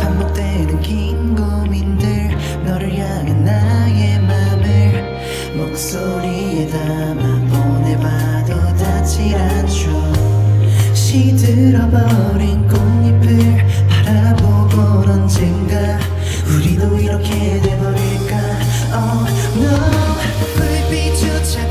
반복되는 긴 고민들 너를 향한 나의 맘을 목소리에 담아 보내봐도 닿질 않죠 시들어버린 꽃잎을 바라보곤 언젠가 우리도 이렇게 돼버릴까? Oh 불빛조차